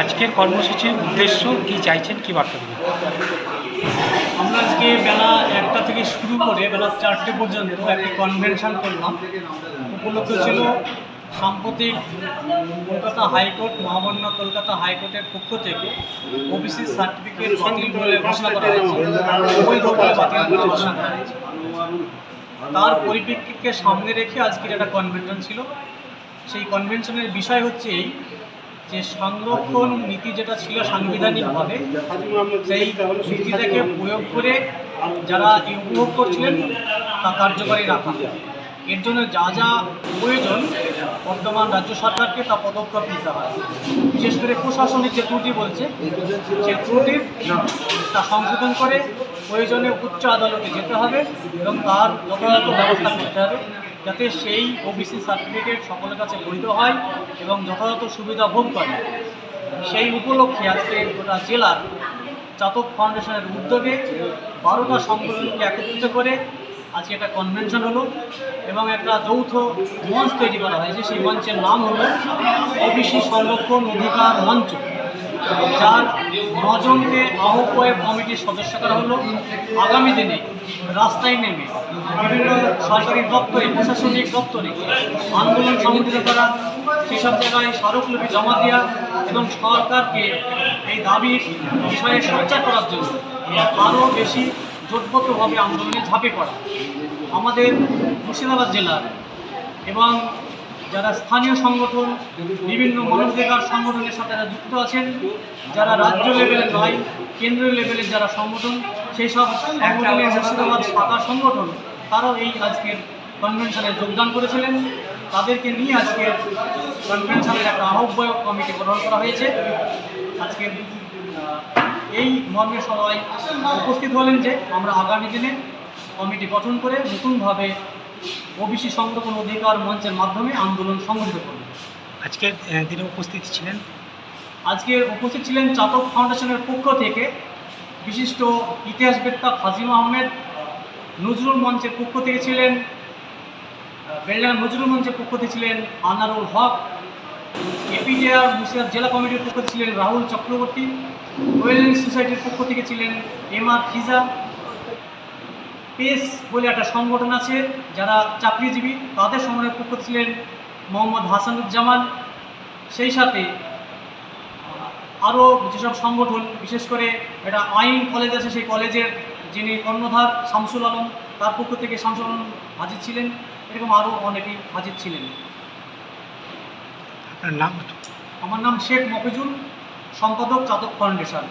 আজকের কর্মসূচির উদ্দেশ্য কি চাইছেন, কি বার্তা দেবেন? আমরা আজকে বেলা একটা থেকে শুরু করে বেলা চারটে পর্যন্ত একটি কনভেনশন করলাম। উপলক্ষ ছিল সাম্প্রতিক কলকাতা হাইকোর্ট, মহামান্য কলকাতা হাইকোর্টের পক্ষ থেকে ওবিসি সার্টিফিকেট বাতিল বলে ঘোষণা করা হয়েছে। বলে তার পরিপ্রেক্ষিতকে সামনে রেখে আজকের একটা কনভেনশন ছিল। সেই কনভেনশনের বিষয় হচ্ছে এই যে সংরক্ষণ নীতি যেটা ছিল সাংবিধানিকভাবে, সেই নীতিটাকে প্রয়োগ করে যারা উপভোগ করছিলেন, তা কার্যকরী রাখা এর জন্য যা যা প্রয়োজন বর্তমান রাজ্য সরকারকে তা পদক্ষেপ নিতে হয়। বিশেষ করে প্রশাসনিক যে ত্রুটি বলছে, সেই ত্রুটির তা সংশোধন করে প্রয়োজনে উচ্চ আদালতে যেতে হবে এবং তার যথাযথ ব্যবস্থা করতে হবে যাতে সেই ওবিসি সার্টিফিকেট সকলের কাছে বৈধ হয় এবং যথাযথ সুবিধা ভোগ করে। সেই উপলক্ষে আজকে গোটা জেলার চাতক ফাউন্ডেশনের উদ্যোগে বারোটা সংগঠনকে একত্রিত করে আজকে একটা কনভেনশন হলো এবং একটা যৌথ মঞ্চ তৈরি করা হয়েছে। সেই মঞ্চের নাম হলো ওবিসি সংরক্ষণ অধিকার মঞ্চ। যার নজনকে আহ্বায়ক কমিটির সদস্য করা হলো। আগামী দিনে রাস্তায় নেমে বিভিন্ন সরকারি দপ্তরে, প্রশাসনিক দপ্তরে আন্দোলন সংগঠিত করা সেসব জায়গায় স্মারকলিপি জমা দেওয়া এবং সরকারকে এই দাবির বিষয়ে সোচ্চার করার জন্য আরও বেশি জোটবদ্ধভাবে আন্দোলনে ঝাঁপে পড়া আমাদের মুর্শিদাবাদ জেলার এবং যারা স্থানীয় সংগঠন, বিভিন্ন মানবাধিকার সংগঠনের সাথে যারা যুক্ত আছেন, যারা রাজ্য লেভেলের নয় কেন্দ্রীয় লেভেলের যারা সংগঠন, সেই সব সংগঠনের মুর্শিদাবাদ শাখা সংগঠন, তারাও এই আজকের কনভেনশনে যোগদান করেছিলেন। তাদেরকে নিয়ে আজকে কনভেনশনের একটা আহ্বায়ক কমিটি গঠন করা হয়েছে। আজকে এই মর্মে সবাই উপস্থিত হলেন যে আমরা আগামী দিনে কমিটি গঠন করে নতুনভাবে ওবিসি সংরক্ষণ অধিকার মঞ্চের মাধ্যমে আন্দোলন সংগঠিত করব। আজকের আহ, দিনে উপস্থিত ছিলেন? আজকে উপস্থিত ছিলেন চাতক ফাউন্ডেশনের পক্ষ থেকে বিশিষ্ট ইতিহাসবেত্তা ফাজিম আহমেদ নজরুল মঞ্চের পক্ষ থেকে ছিলেন বেলডাঙ্গা নজরুল মঞ্চের পক্ষ থেকে ছিলেন আনারুল হক। এপিডিআর মুর্শিদাবাদ জেলা কমিটির পক্ষ থেকে ছিলেন রাহুল চক্রবর্তী। ওয়েলনেস সোসাইটির পক্ষ থেকে ছিলেন এম আর ফিজা। পেস বলে একটা সংগঠন আছে, যারা চাকরিজীবী, তাদের সংগঠনের পক্ষ ছিলেন মোহাম্মদ হাসানুজ্জামান। সেই সাথে আরও যেসব সংগঠন, বিশেষ করে একটা আইন কলেজ আছে, সেই কলেজের যিনি কর্ণধার শামসুল আলম, তার পক্ষ থেকে শামসুল আলম হাজির ছিলেন। এরকম আরও অনেকেই হাজির ছিলেন। আপনার নাম আমার নাম শেখ মফিজুল সম্পাদক চাতক ফাউন্ডেশন।